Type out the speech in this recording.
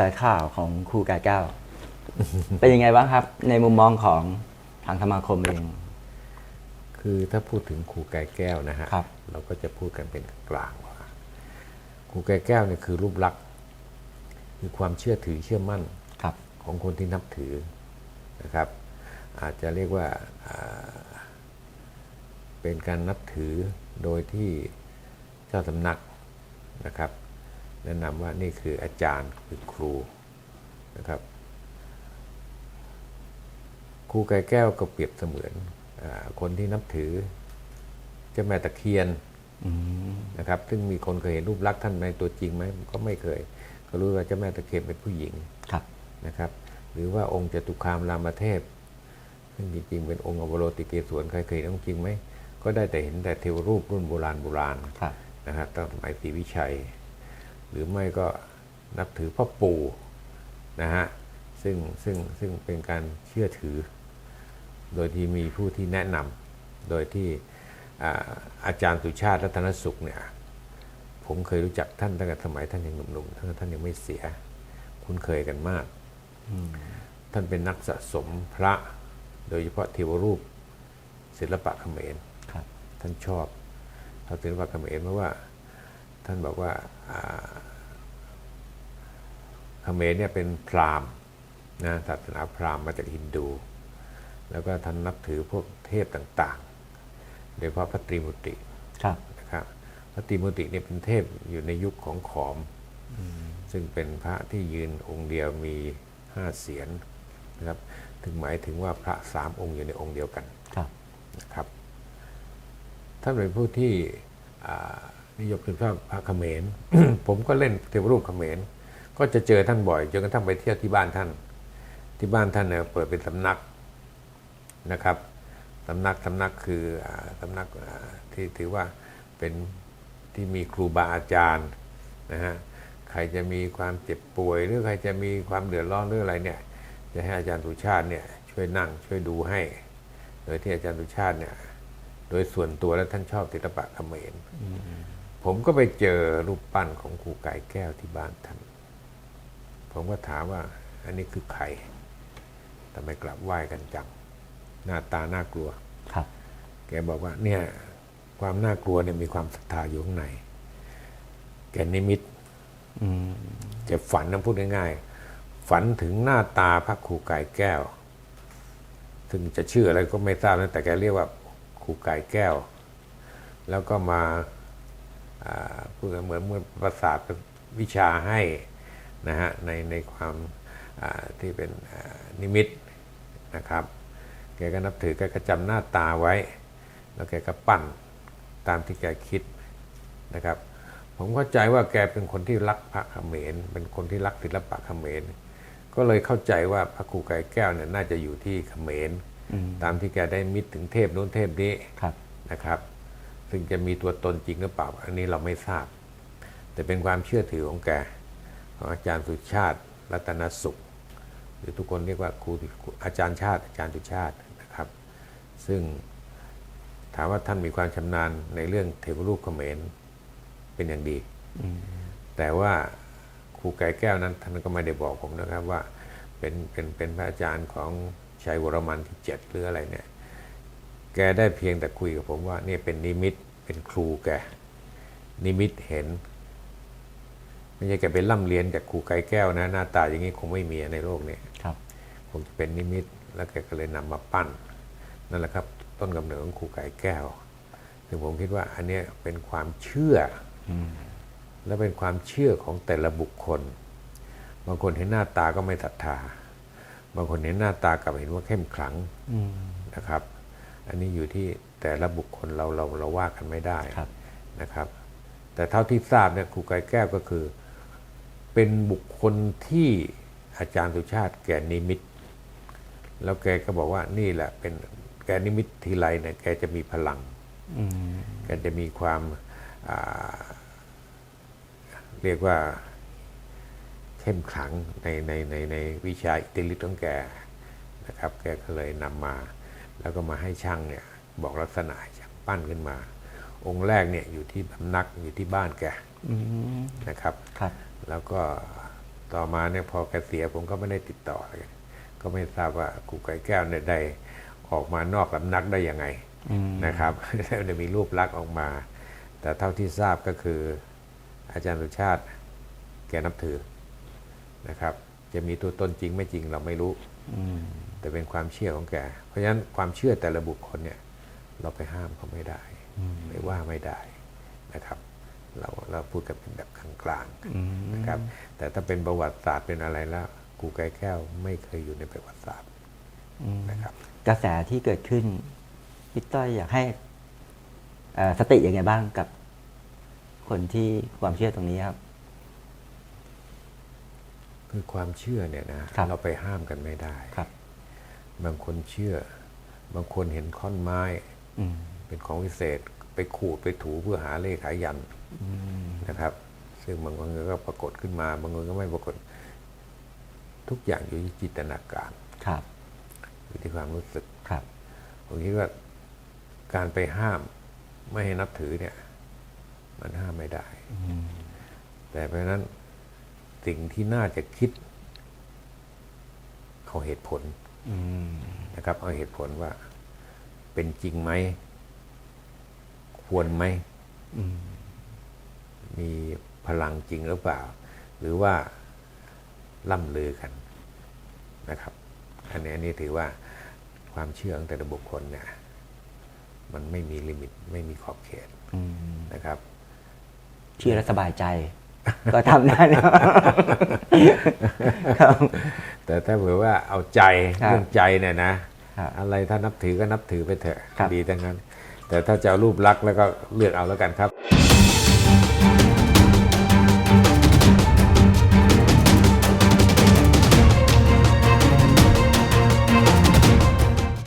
แสข่าวของครูกายแก้ว เป็นยังไงบ้างครับ ในมุมมองของทางสมาคมเอง คือถ้าพูดถึงครูกายแก้วนะฮะครับ เราก็จะพูดกันเป็นกลางว่าครูกายแก้วเนี่ยคือรูปลักษณ์คือความเชื่อถือเชื่อมั่นครับ ของคนที่นับถือนะครับ อาจจะเรียกว่าอ่าเป็นการนับถือโดยที่เจ้าสำนักนะครับ แนะนำว่านี่คืออาจารย์คือครูนะครับครูกายแก้วก็เปรียบเสมือนอาคนที่นับถือเจ้าแม่ตะเคียนนะครับ ซึ่งมีคนเคยเห็นรูปลักษณ์ท่านในตัวจริงไหมก็ไม่เคย ก็รู้ว่าเจ้าแม่ตะเคียนเป็นผู้หญิงครับนะครับ หรือว่าองค์จตุคามรามเทพ ซึ่งจริงๆเป็นองค์อวโรติเกศวนใครเคยเห็นองค์จริงไหมก็ได้แต่เห็นแต่เทวรูปรุ่นโบราณโบราณครับนะครับตั้งสมัยศรีวิชัย หรือไม่ก็นับถือพ่อปู่นะฮะซึ่งซึ่งซึ่งเป็นการเชื่อถือ โดยที่มีผู้ที่แนะนำโดยที่อ่าอาจารย์สุชาติรัตนสุขเนี่ยผมเคยรู้จักท่านตั้งแต่สมัยท่านยังหนุ่มๆท่านท่านยังไม่เสีย คุ้นเคยกันมาก ท่านเป็นนักสะสมพระ โดยเฉพาะเทวรูปศิลปะเขมรครับท่านชอบเขาศิลปะเขมรเพราะว่า ท่านบอกว่าอ่าเขมรเนี่ยเป็นพราหมณ์นะศาสนาพราหมณ์มาจากฮินดู แล้วก็ท่านนับถือพวกเทพต่างๆ โดยเฉพาะพระตรีมุติครับนะครับพระตรีมุติเนี่ยเป็นเทพอยู่ในยุคของขอม ซึ่งเป็นพระที่ยืนองค์เดียวมีห้าเสียนนะครับถึงหมายถึงว่าพระสามองค์อยู่ในองค์เดียวกันครับนะครับท่านเป็นผู้ที่อ่า นิยมคือพระพระเขมร ผมก็เล่นเทวรูปเขมร ก็จะเจอท่านบ่อยจนกระทั่งไปเที่ยวที่บ้านท่าน ที่บ้านท่านเนี่ยเปิดเป็นสำนักนะครับสำนักสำนักคือสำนักที่ถือว่าเป็นที่มีครูบาอาจารย์นะฮะใครจะมีความเจ็บป่วย หรือใครจะมีความเดือดร้อนหรืออะไรเนี่ยจะให้อาจารย์สุชาติเนี่ยช่วยนั่งช่วยดูให้ โดยที่อาจารย์สุชาติเนี่ยโดยส่วนตัวแล้วท่านชอบศิลปะเขมร ผมก็ไปเจอรูปปั้นของครูไก่แก้วที่บ้านท่าน ผมก็ถามว่าอันนี้คือใครทำไมกลับไหว้กันจัง หน้าตาน่ากลัว ครับ แกบอกว่าเนี่ยความน่ากลัวเนี่ยมีความศรัทธาอยู่ข้างใน แกนิมิตอืมจะฝันนะพูดง่ายๆ ฝันถึงหน้าตาพระครูไก่แก้ว ซึ่งจะชื่ออะไรก็ไม่ทราบนะแต่แกเรียกว่าครูไก่แก้ว แล้วก็มาอ่า พูดเหมือนเหมือนประสาทวิชาให้นะฮะในในความอ่าที่เป็นอ่านิมิตนะครับ แกก็นับถือแกก็จำหน้าตาไว้ แล้วแกก็ปั้นตามที่แกคิดนะครับ ผมเข้าใจว่าแกเป็นคนที่รักพระเขมร เป็นคนที่รักศิลปะเขมร ก็เลยเข้าใจว่าพระครูไก่แก้วเนี่ยน่าจะอยู่ที่เขมร ตามที่แกได้มิตรถึงเทพนู้นเทพนี้ครับนะครับ ซึ่งจะมีตัวตนจริงหรือเปล่า อันนี้เราไม่ทราบ แต่เป็นความเชื่อถือของแกของอาจารย์สุชาติรัตนสุข หรือทุกคนเรียกว่าครูอาจารย์ชาติ อาจารย์สุชาตินะครับ ซึ่งถามว่าท่านมีความชำนาญในเรื่องเทวรูปเขมรเป็นอย่างดี แต่ว่าครูไก่แก้วนั้นท่านก็ไม่ได้บอกผมนะครับว่าเป็นเป็นเป็นพระอาจารย์ของชัยวรมันที่เจ็ดหรืออะไรเนี่ย แกได้เพียงแต่คุยกับผมว่าเนี่ยเป็นนิมิตเป็นครูแกนิมิตเห็นไม่ใช่แกเป็นร่ำเรียนจากครูไก่แก้วนะ หน้าตาอย่างนี้คงไม่มีในโลกนี้ครับคงจะเป็นนิมิต แล้วแกก็เลยนำมาปั้น นั่นแหละครับ ต้นกำเนิดของครูไก่แก้วซึ่งผมคิดว่าอันเนี้ยเป็นความเชื่ออและเป็นความเชื่อของแต่ละบุคคล บางคนเห็นหน้าตาก็ไม่ศรัทธา บางคนเห็นหน้าตากลับเห็นว่าเข้มขลังนะครับ อันนี้อยู่ที่แต่ละบุคคลเราเราเราว่ากันไม่ได้ครับนะครับ แต่เท่าที่ทราบเนี่ยครูไก่แก้วก็คือ เป็นบุคคลที่อาจารย์สุชาติแกนิมิต แล้วแกก็บอกว่านี่แหละเป็นแกนิมิตทีไรเนี่ยแกจะมีพลังอืมแกจะมีความอ่าเรียกว่าเข้มขลังในในในในวิชาอิทธิฤทธิ์ของแกนะครับ แกก็เลยนำมา แล้วก็มาให้ช่างเนี่ยบอกลักษณะให้ช่างปั้นขึ้นมา องค์แรกเนี่ยอยู่ที่พำนักอยู่ที่บ้านแกอืมนะครับครับ แล้วก็ต่อมาเนี่ยพอแกเสียผมก็ไม่ได้ติดต่อเลยก็ไม่ทราบว่าครูไก่แก้วเนี่ยได้ออกมานอกสำนักได้ยังไงอืมนะครับแล้วได้มีรูปลักษณ์ออกมา แต่เท่าที่ทราบก็คือ อาจารย์สุชาติแกนับถือนะครับ จะมีตัวตนจริงไม่จริงเราไม่รู้อืม แต่เป็นความเชื่อของแก เพราะฉะนั้นความเชื่อแต่ละบุคคลเนี่ยเราไปห้ามเขาไม่ได้ไม่ว่าไม่ได้นะครับ เราเราพูดกันเป็นแบบกลางอืมๆนะครับ แต่ถ้าเป็นประวัติศาสตร์เป็นอะไรแล้วกูไก่แก้วไม่เคยอยู่ในประวัติศาสตร์อืมนะครับ กระแสที่เกิดขึ้นพี่ต้อยอยากให้เอ่อสติยังไงบ้างกับคนที่ความเชื่อตรงนี้ครับ คือความเชื่อเนี่ยนะครับเราไปห้ามกันไม่ได้ครับบางคนเชื่อ บางคนเห็นค้อนไม้อืมเป็นของวิเศษไปขูดไปถูเพื่อหาเลขหายันอืมนะครับ ซึ่งบางคนก็ปรากฏขึ้นมา บางคนก็ไม่ปรากฏ ทุกอย่างอยู่ที่จินตนาการครับอยู่ที่ความรู้สึกครับผมคิดว่าการไปห้ามไม่ให้นับถือเนี่ย มันห้ามไม่ได้อืมแต่เพราะฉะนั้น สิ่งที่น่าจะคิด เอาเหตุผลนะครับ เอาเหตุผลว่า เป็นจริงไหม ควรไหมมมีพลังจริงหรือเปล่า หรือว่าล่ำลือกันนะครับ อันนี้อันนี้ถือว่าความเชื่อของแต่ละบุคคลเนี่ยมันไม่มีลิมิตไม่มีขอบเขตนะครับ เชื่อแล้วสบายใจ ก็ทำได้นะครับ แต่ถ้าเผื่อว่าเอาใจครับเรื่องใจเนี่ยนะ ครับอะไรถ้านับถือก็นับถือไปเถอะครับ ดีทั้งนั้น แต่ถ้าจะเอารูปลักษณ์แล้วก็เลือกเอาแล้วกันครับ